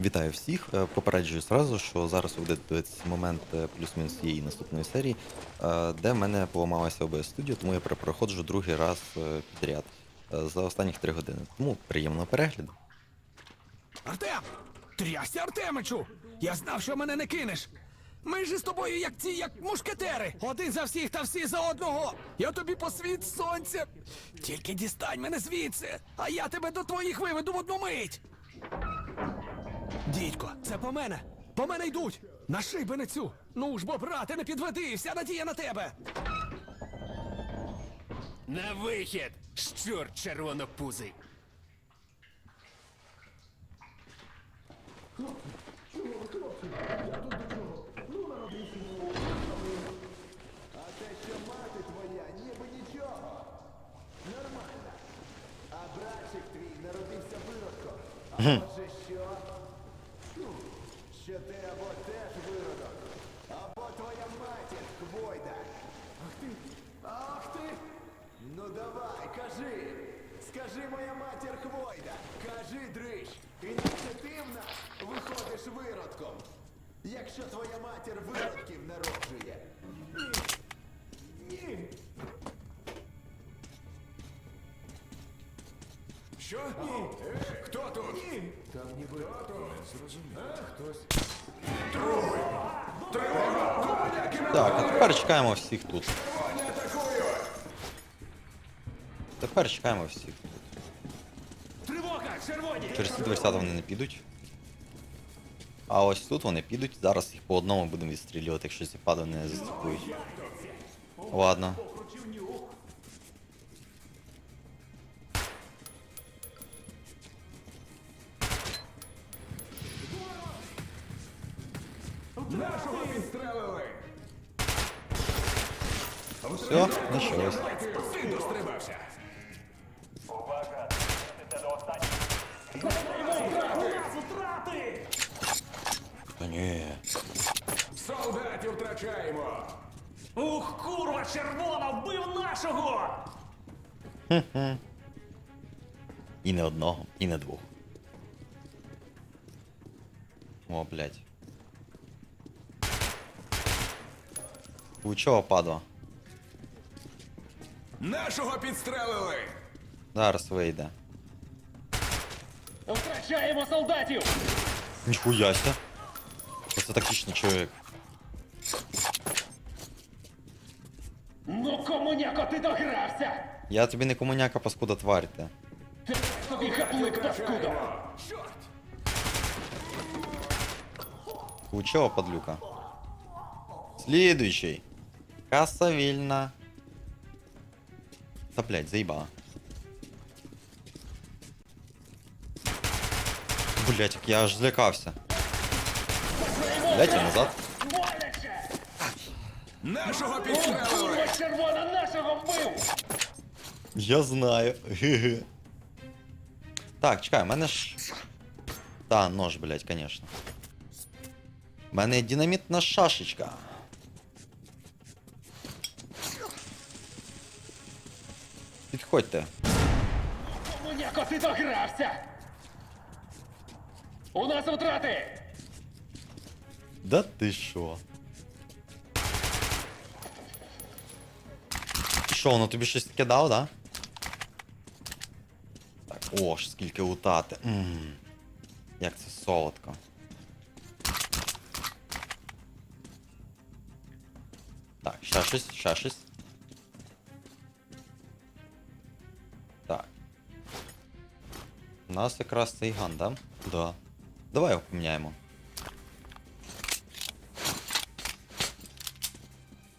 Вітаю всіх. Е, Попереджую зразу, що зараз ви момент е, плюс-мінус цієї наступної серії, е, де в мене поламалася OBS Studio, тому я перепроходжу другий раз підряд за останніх три години. Тому приємного перегляду. Артем! Трясся Артемичу! Я знав, що мене не кинеш! Ми ж з тобою як ці, як мушкетери! Один за всіх та всі за одного! Я тобі посвіт сонця! Тільки дістань мене звідси, а я тебе до твоїх виведу в одну мить! Дідько, це по мене! По мене йдуть! На шибеницю! Ну ж бо, брате, не підведи! Вся надія на тебе! На вихід! Щур червонопузий! Те, що мати твоя, ніби нічого. Нормально. А братчик твій народився виродком. А отже що? Ну, Що ти або теж виродок, або твоя матір хвойда. Ах ти! Ах ти! Ну давай, кажи! Скажи моя матір хвойда! Кажи, дрищ! Інакше ти в нас виходиш виродком. Якщо твоя матір виродків народжує. Ні. Що? Ні! Хто тут? Ні! Там ніби Так, а тепер чекаємо всіх тут. Тепер чекаємо всіх. Тривога! Через ці дверцята вони не підуть. А ось тут вони підуть. Зараз їх по одному будемо відстрілювати, якщо ці пади не заступують. Ладно. Нашого підстрелили! Все, началось. Та ні. Солдатів втрачаємо! Ух, курва, червона! Вбив нашого! І не одного, і не двох. О, блядь. У чого падла? Нашого підстрелили! Зараз вийде. Втрачаємо солдатів! Ніхуяся. Це тактичний чоловік. Ну, комуняко, ти догрався! Я тобі не комуняка паскуда тварь ти. Ти паскудом! Чорт! У чого подлюка? Слідуючий. Каса вільна. Та блядь, заїбала. Блять, я аж злякався. Блять, я назад. Нашого підстрелили! червона, нашого вбив! Я знаю. Так, чекай, в мене ж. Та, нож, блять, конечно. У мене є динамітна шашечка. Підходьте. Комуняко, ти догрався! У нас втрати! Да ти що? Що, воно тобі щось таке дав, да? Так, о, ж скільки лутати. Ммм. Як це солодко. Так, ще щось, ще щось. Так. У нас якраз цей ган, да? Да. Давай його поміняємо.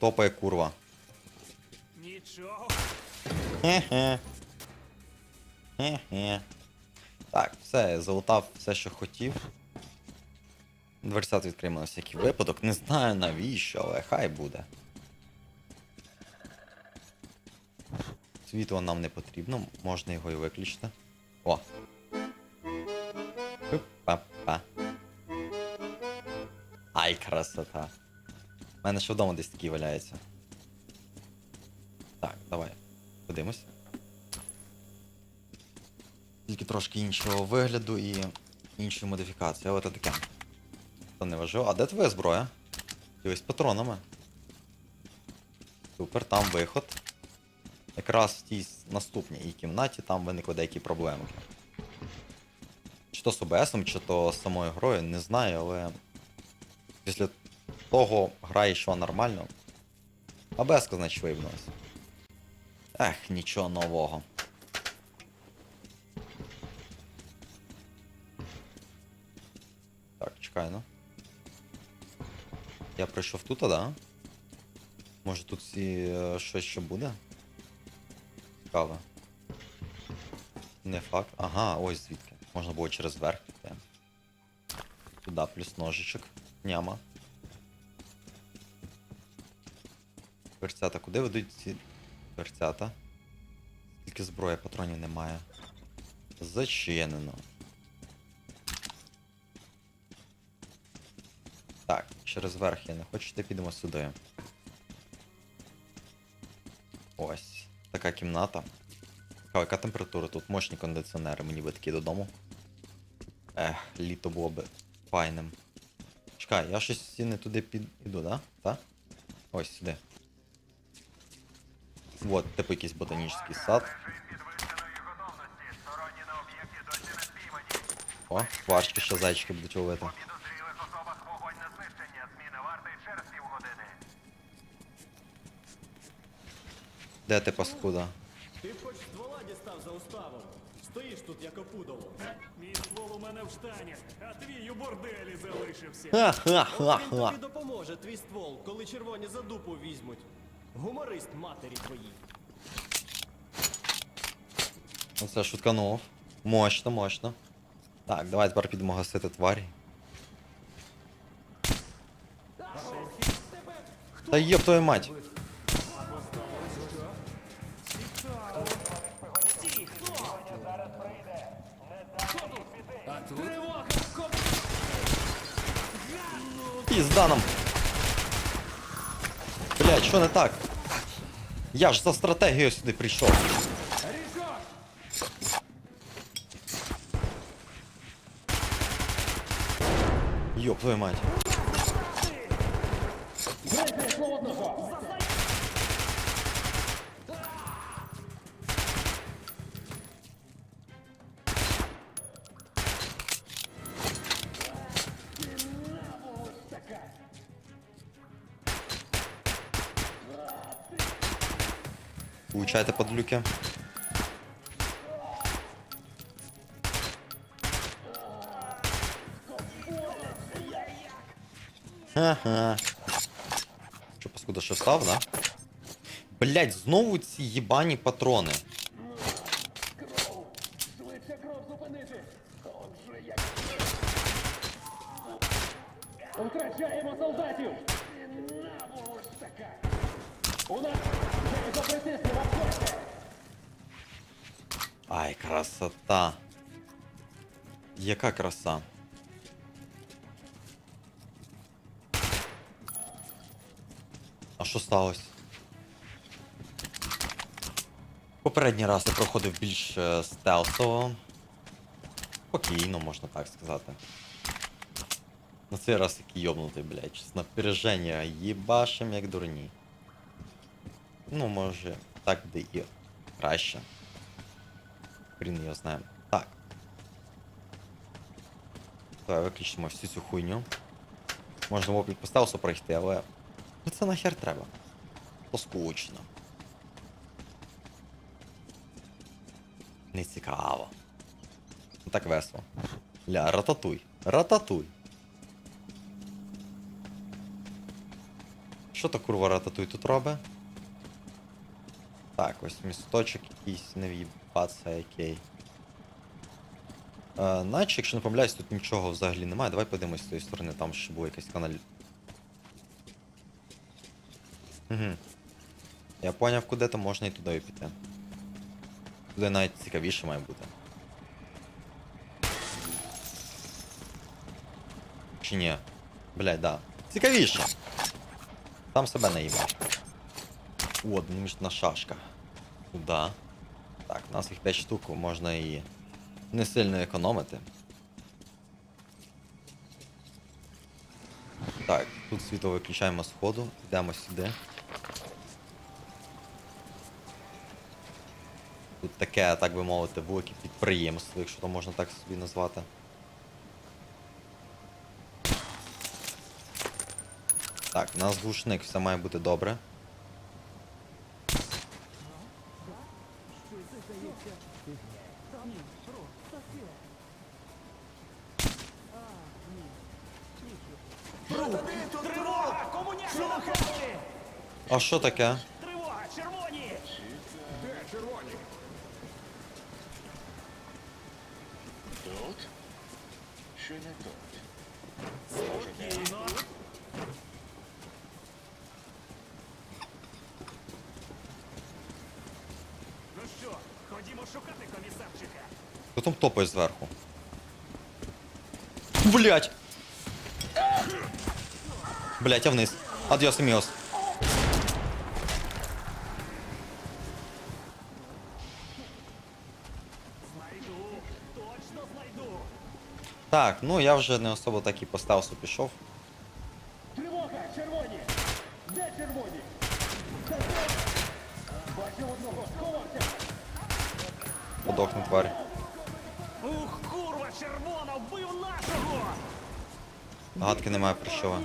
Топає курва. Нічого. Хе-хе. Хе-хе. Так, все, залутав все, що хотів. Дверцят відкриємо на всякий випадок. Не знаю навіщо, але хай буде. Світло нам не потрібно, можна його і виключити. О. Па-па. Ай, красота. У мене ще вдома десь такий валяється. Так, давай. Подивимось. Тільки трошки іншого вигляду і інші модифікації, але це таке. Це не важливо. А де твоя зброя? І з патронами. Супер, там виход. Якраз в тій наступній кімнаті там виникли деякі проблеми. Чи то з ОБСом, чи то з самою грою, не знаю, але після того гра йшла нормально. АБС, значить, виявилась. Ех, нічого нового. Так, чекай, ну. Я прийшов тут, а, да? Може тут і, е, щось ще буде? Цікаве. Не факт. Ага, ось звідки. Можна було через верх піти. Туди плюс ножичок. Няма. Перцята, куди ведуть ці перцята? Скільки зброї патронів немає. Зачинено. Так, через верх я не хочу йти, підемо сюди. Ось. Така кімната. Цікаво, яка температура? Тут мощні кондиціонери, мені би такі додому. Ех, літо було би файним. Чекай, я щось не туди піду, да? Так? Ось сюди. Вот, типу якийсь ботанічний сад. О, кварчки ще зайчики будуть ловити. Де ти паскуда? Ти хоч ствола дістав за уставом. Стоїш тут як опудово. Мій ствол у мене в штані, а твій у борделі залишився. Він Ха-ха-ха-ха. тобі допоможе, твій ствол, коли червоні за дупу візьмуть. Гуморист матері твоїй. Оце шутканув. Мощно, мощно. Так, давай тепер підемо гасити тварі. Та йоп твою мать! Пізда нам! Блять, що не так? Я ж за стратегію сюди прийшов. Йоп твою мать. Получайте подлюки. Ага. Що, паскуда, ще да? Блять, знову ці їбані патрони. Яка краса. А що сталося? Попередній раз я проходив більш е, стелсово. Спокійно, можна так сказати. На цей раз який йобнутий, блядь, щось напряження їбашим як дурні. Ну, може, так буде і краще. Хрін його знає. Так. Давай виключимо всю цю хуйню. Можна було по пройти, але. Ну це нахер треба. То скучно. Не цікаво. Ну так весело. Ля, рататуй. Рататуй. Що то курва рататуй тут робить? Так, ось місточок якийсь не в'їбаться, який. Е, наче, якщо не помиляюсь, тут нічого взагалі немає. Давай подивимось з тієї сторони, там ще був якийсь канал. Угу. Я поняв, куди то можна і туди піти. Туди навіть цікавіше має бути. Чи ні? Блядь, да. Цікавіше! Там себе наїбав. О, динамічна шашка. Туда. Так, у нас їх 5 штук, можна і не сильно економити. Так, тут світло виключаємо з ходу, йдемо сюди. Тут таке, так би мовити, велике підприємство, якщо то можна так собі назвати. Так, у нас глушник, все має бути добре. що таке? Тривога! Червоні! Де червоні? Тут? Чи не тут? Спокійно! Ну що, ходімо шукати комісарчика. Хто там топає зверху? Блять! Блять, я вниз. Адіос, амігос. Ну я вже не особо так і поставився, пішов. Тривога! Червоні! Де червоні? Бачу одного, сховався! Подохне тварь. Ух, курва, червона, вбив нашого! Гадки немає про що.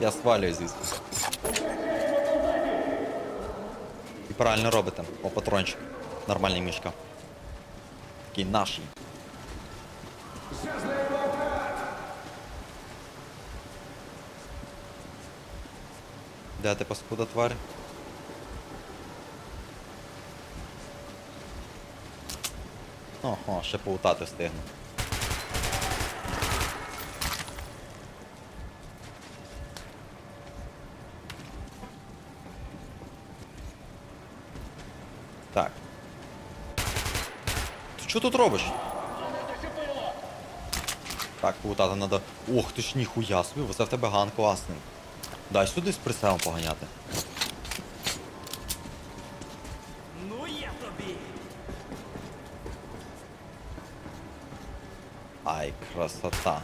Я свалюю звідси. І правильно робите. О, патрончик. Нормальний мішка. Такий наший. Де ти паскуда тварь? Ого, ще поутати встигну. Так. Ти що тут робиш? Так, повутати треба. Ох ти ж ніхуя собі, це в тебе ган класний. Дай сюди з прицелом поганяти. Ну я тобі! Ай, красота.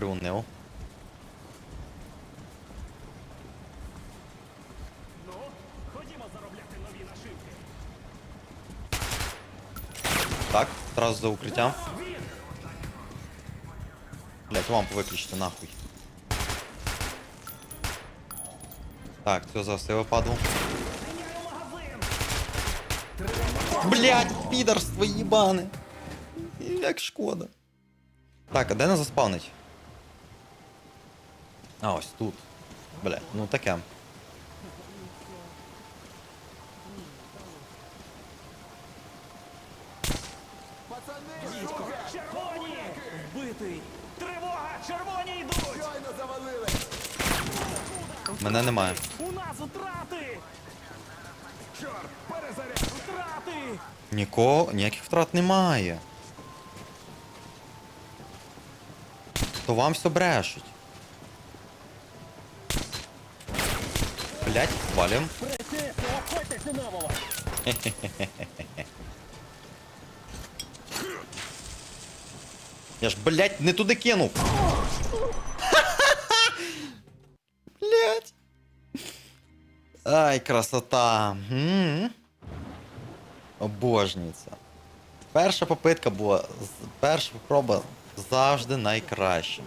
Так, приунив. Ну, ходімо заробляти нові нашивки. Так, одразу за укриттям. Блять, лампу виключити нахуй. Так, все загасило падло. Міняю магазин! Блять, підарство їбане. Як шкода. Так, а де нас заспавнить? А, ось тут. Блять, ну таке. Червоні! Вбитий! Тривога! Червоні йдуть! Щойно завалили! Мене немає. У нас втрати! Чорт, перезаряд! Втрати! Нікого, ніяких втрат немає. То вам все брешуть. Блять, валим. Я ж, блять, не туди кинув. Блять. Ай, красота. Обожнюється. Перша попитка була. Перша проба завжди найкраща.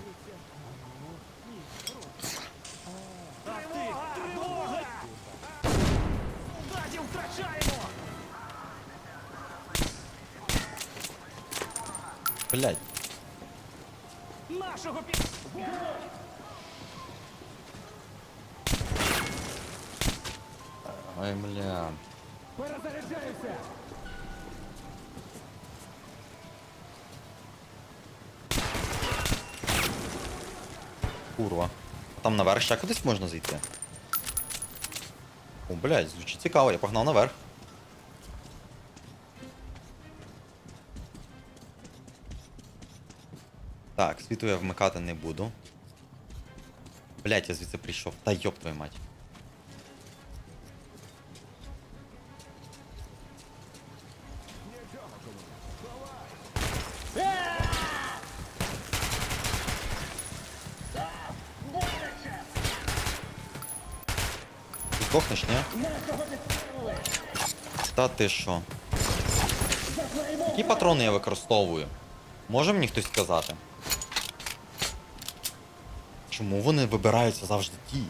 Тривога! Тривога! Солдатів втрачаємо! Блять. Нашого під... Ой, бля. Перезаряджаюся! Курва. Там наверх ще кудись можна зайти. О, блядь, звучить цікаво, я погнав наверх. Так, світу я вмикати не буду. Блять, я звідси прийшов. Та йоп твою мать. Ти здохнеш, ні? Та ти що? Які патрони я використовую? Може мені хтось сказати? Чому вони вибираються завжди ті?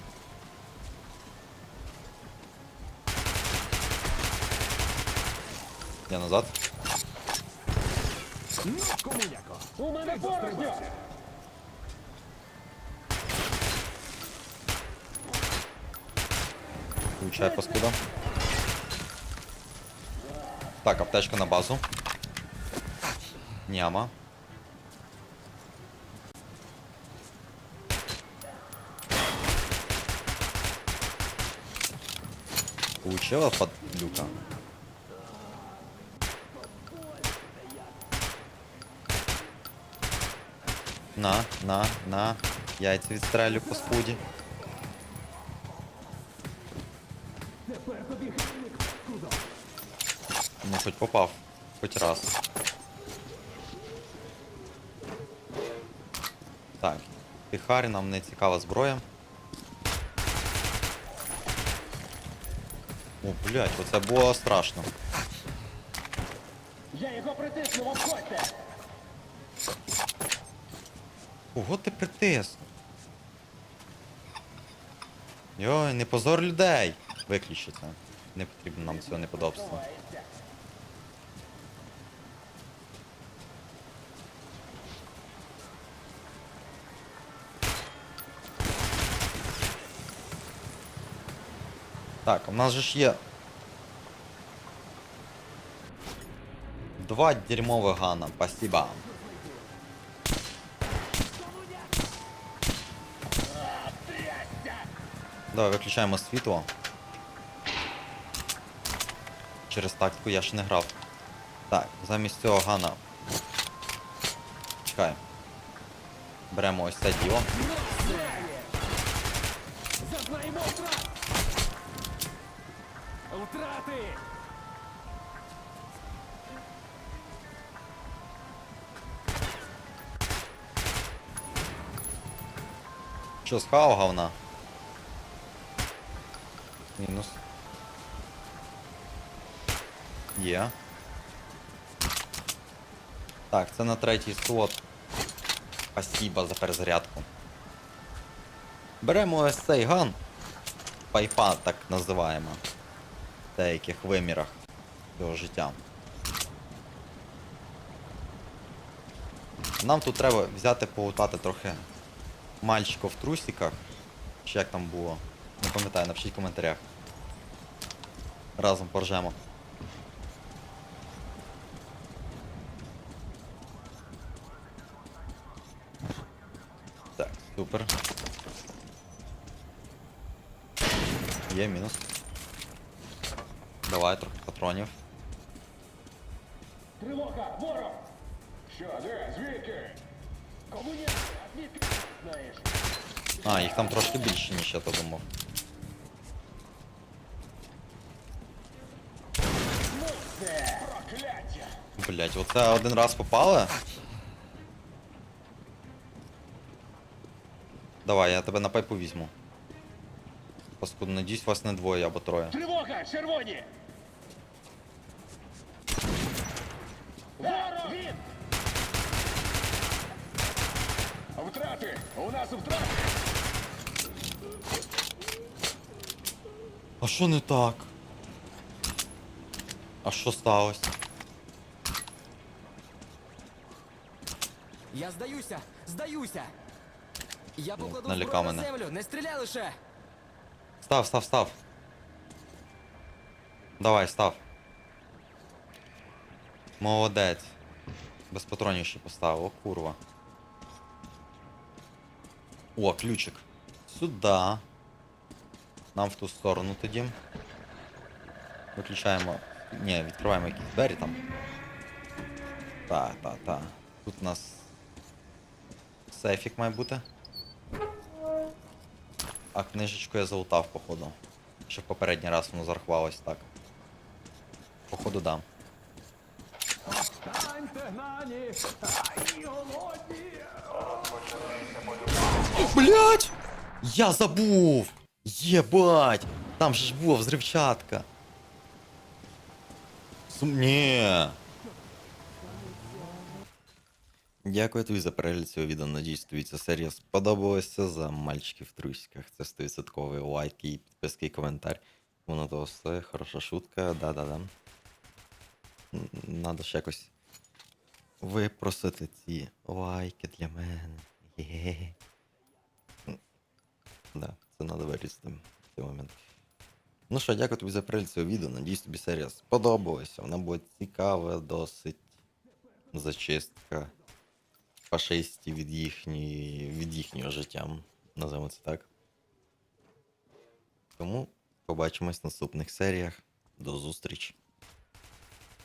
Я назад. Включай паскуда. Так, аптечка на базу. Няма. Получила подлюка. На, на, на. Яйця відстрелю по спуді. Ну, хоч попав. Хоч раз. Так. Тихарі нам не цікава зброя. О, блядь, оце було страшно. Я його притиснув, обходьте! Кого ти притис? Йой, не позор людей! Виключи це. Не потрібно нам цього неподобства. Так, у нас же ж є. Два дерьмових гана, спасибо. Давай виключаємо світло. Через тактику я ще не грав. Так, замість цього гана. Чекай. Беремо ось це діло. Втрати! Що, схавав говна? Мінус. Є. Так, це на третій слот. Спасибо за перезарядку. Беремо ось цей ган. Пайпа, так називаємо. Деяких вимірах цього життя. Нам тут треба взяти полутати трохи мальчика в трусиках. Чи як там було? Не пам'ятаю, напишіть в коментарях. Разом поржемо. Так, супер. Є мінус. Давай трохи патронів. Тривога! Ворог! Що, де? Звідки? Комуністи! А звідки знаєш? А, їх там трошки більше, ніж я то думав. Прокляття! Блять, оце один раз попали. Давай, я тебе на пайпу візьму. Паскуд, надіюсь, вас не двоє або троє. Тривога! Червоні! Ворог! Він! Втрати! У нас втрати! А що не так? А що сталося? Я здаюся! Здаюся! Я покладу зброю на мене. землю, не стріляй лише! Став, став, став. Давай, став. Молодець. Без патронів ще поставив, о курва. О, ключик. Сюда. Нам в ту сторону тоді. Виключаємо. Ні, відкриваємо якісь двері там. Та, та, та. Тут у нас Сейфік має бути. А книжечку я залутав, походу. Ще попередній раз воно зарахувалось так. Походу, голодні! Блять! Я забув! Єбать! Там же ж була взривчатка. Сум... Ні. Дякую тобі за перегляд цього відео. Надіюсь, тобі ця серія сподобалася за мальчиків в трусиках. Це 100% лайк і підписки і коментар. Воно то все, хороша шутка, да-да-да. Надо ж якось випросити ці лайки для мене. Є. Да, це треба вирізати в цей момент. Ну що, дякую тобі за перегляд цього відео. Надіюсь, тобі серія сподобалася. Вона була цікава, досить зачистка фашистів від їхні, від їхнього життя. Називаємо це так. Тому побачимось в наступних серіях. До зустрічі.